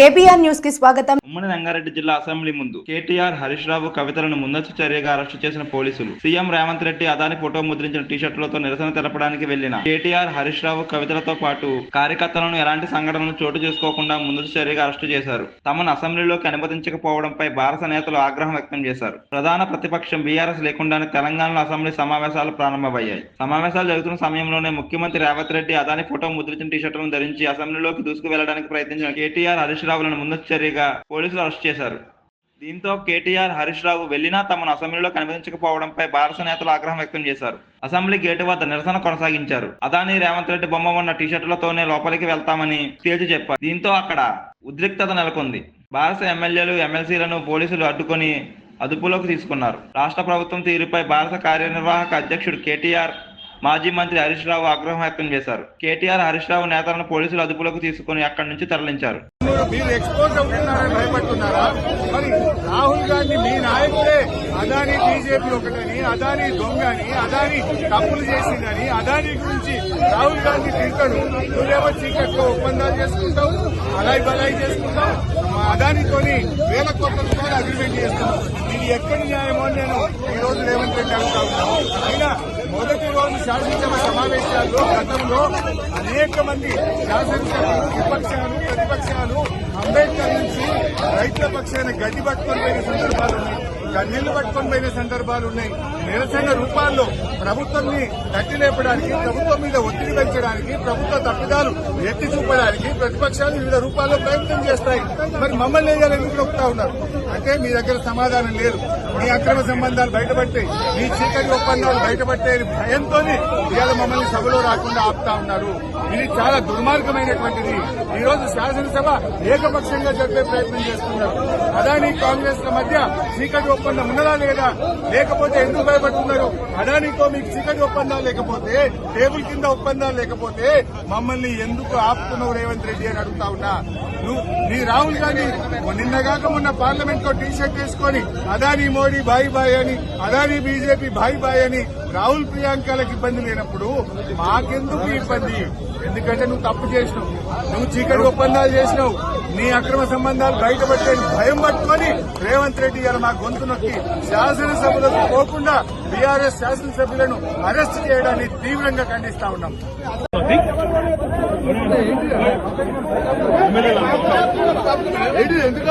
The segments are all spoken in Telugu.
కేబీఆర్ న్యూస్కి స్వాగతం. ఉమ్మడి రంగారెడ్డి జిల్లా అసెంబ్లీ ముందు కేటీఆర్ హరీష్ రావు కవితలను ముందస్తు చర్యగా అరెస్టు చేసిన పోలీసులు. సీఎం రేవంత్ రెడ్డి అదాని ఫోటో ముద్రించిన టీషర్టులతో నిరసన తెలపడానికి వెళ్ళిన కేటీఆర్ హరీష్ రావు కవితలతో పాటు కార్యకర్తలను ఎలాంటి సంఘటనలు చోటు చేసుకోకుండా ముందస్తు చర్యగా అరెస్టు చేశారు. తమను అసెంబ్లీలోకి అనుమతించకపోవడంపై భారత నేతలు ఆగ్రహం వ్యక్తం చేశారు. ప్రధాన ప్రతిపక్షం బీఆర్ఎస్ లేకుండానే తెలంగాణలో అసెంబ్లీ సమావేశాలు ప్రారంభమయ్యాయి. సమావేశాలు జరుగుతున్న సమయంలోనే ముఖ్యమంత్రి రేవంత్ రెడ్డి అదాని ఫోటో ముద్రించిన టీషర్టులను ధరించి అసెంబ్లీలోకి దూసుకు వెళ్ళడానికి ప్రయత్నించిన కేటీఆర్ హరీష్ రావు రావులను ముందస్తు పోలీసులు అరెస్ట్ చేశారు. దీంతో కేటీఆర్ హరీష్ రావు వెళ్ళినా తమను అసెంబ్లీలో కనిపించకపోవడంపై భారత నేతలు ఆగ్రహం వ్యక్తం చేశారు. అసెంబ్లీ గేటు వద్ద నిరసన కొనసాగించారు. అదాని రేవంత్ రెడ్డి బొమ్మ ఉన్న టీషర్టులతోనే లోపలికి వెళ్తామని తేల్చి చెప్పారు. దీంతో అక్కడ ఉద్రిక్తత నెలకొంది. భారత ఎమ్మెల్యేలు ఎమ్మెల్సీలను పోలీసులు అడ్డుకొని అదుపులోకి తీసుకున్నారు. రాష్ట్ర ప్రభుత్వం తీరుపై భారత కార్యనిర్వాహక అధ్యక్షుడు కేటీఆర్ మాజీ మంత్రి హరీష్ రావు ఆగ్రహం వ్యక్తం చేశారు. కేటీఆర్ హరీష్ రావు నేతలను పోలీసులు అదుపులోకి తీసుకుని అక్కడి నుంచి తరలించారు. మీరు ఎక్స్పోజ్ అవుతున్నారని భయపడుతున్నారా? మరి రాహుల్ గాంధీ మీ నాయకులే అదాని బీజేపీ ఒకటని అదాని దొంగని అదాని తప్పులు చేసిందని అదాని గురించి రాహుల్ గాంధీ తింటాడు నువ్వేమో చీకట్లో ఒప్పందాలు చేసుకుంటావు అలాయి బలాయి చేసుకుంటావు. అదానితోని వేల కోట్ల రూపాయలు అగ్రిమెంట్ చేస్తున్నావు. ఇది ఎక్కడి న్యాయమో నేను ఈ రోజు రేవంత్ రెడ్డి అడుగుతా ఉన్నాను. మొదటి శాసనసభ సమావేశాల్లో గతంలో అనేక మంది శాసనసభ విపక్షాలు ప్రతిపక్షాలు అంబేద్కర్ నుంచి రైతుల పక్షాన గది పట్టుకొని పోయిన సందర్భాలు ఉన్నాయి. కన్నీళ్ళు పట్టుకొని పోయిన సందర్భాలు ఉన్నాయి. నిరసన రూపాల్లో ప్రభుత్వాన్ని తట్టి లేపడానికి ప్రభుత్వం మీద ఒత్తిడి పెంచడానికి ప్రభుత్వ తప్పిదాలు ఎత్తి చూపడానికి ప్రతిపక్షాలు వివిధ రూపాల్లో ప్రయత్నం చేస్తాయి. మరి మమ్మల్ని ఏదైనా ఎందుకు నొక్కుతా ఉన్నారు? అంటే మీ దగ్గర సమాధానం లేదు. మీ అక్రమ సంబంధాలు బయటపట్టాయి మీ చీకటి ఒప్పందాలు బయటపట్టే భయంతో ఇవాళ మమ్మల్ని సభలో రాకుండా ఆపుతా ఉన్నారు. ఇది చాలా దుర్మార్గమైనటువంటిది. ఈ రోజు శాసనసభ ఏకపక్షంగా జరిపే ప్రయత్నం చేస్తున్నారు. అదాని కాంగ్రెస్ మధ్య చీకటి ఒప్పందం ఉన్నదా లేదా? లేకపోతే ఎందుకు భయపడుతున్నారు? అదానీతో మీకు చికెన్ ఒప్పందాలు లేకపోతే టేబుల్ కింద ఒప్పందాలు లేకపోతే మమ్మల్ని ఎందుకు ఆపుతున్నావు రేవంత్ రెడ్డి అని అడుగుతా ఉన్నా? నువ్వు నీ రాహుల్ గాంధీ నిన్నగాక మొన్న పార్లమెంట్లో టీ షర్ట్ వేసుకొని అదాని మోడీ బాయ్ బాయ్ అని అదాని బీజేపీ బాయ్ బాయ్ అని రాహుల్ ప్రియాంకలకు ఇబ్బంది లేనప్పుడు మాకెందుకు ఇబ్బంది? ఎందుకంటే నువ్వు తప్పు చేసినావు. నువ్వు చీకటి ఒప్పందాలు చేసినావు. నీ అక్రమ సంబంధాలు బయటపట్టే భయం పట్టుకొని రేవంత్ రెడ్డి గారు మా గొంతు నొక్కి శాసనసభలకు పోకుండా బీఆర్ఎస్ శాసనసభ్యులను అరెస్ట్ చేయడాన్ని తీవ్రంగా ఖండిస్తా ఉన్నాం. ఎందుకు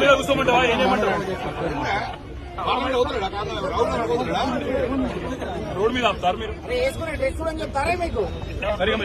మీద కూర్చోమంటావా ఏం చేయమంటావు మీద ఆపుతారు మీరు వేసుకునే డ్రెస్ కూడా చెప్తారా మీకు సరిగా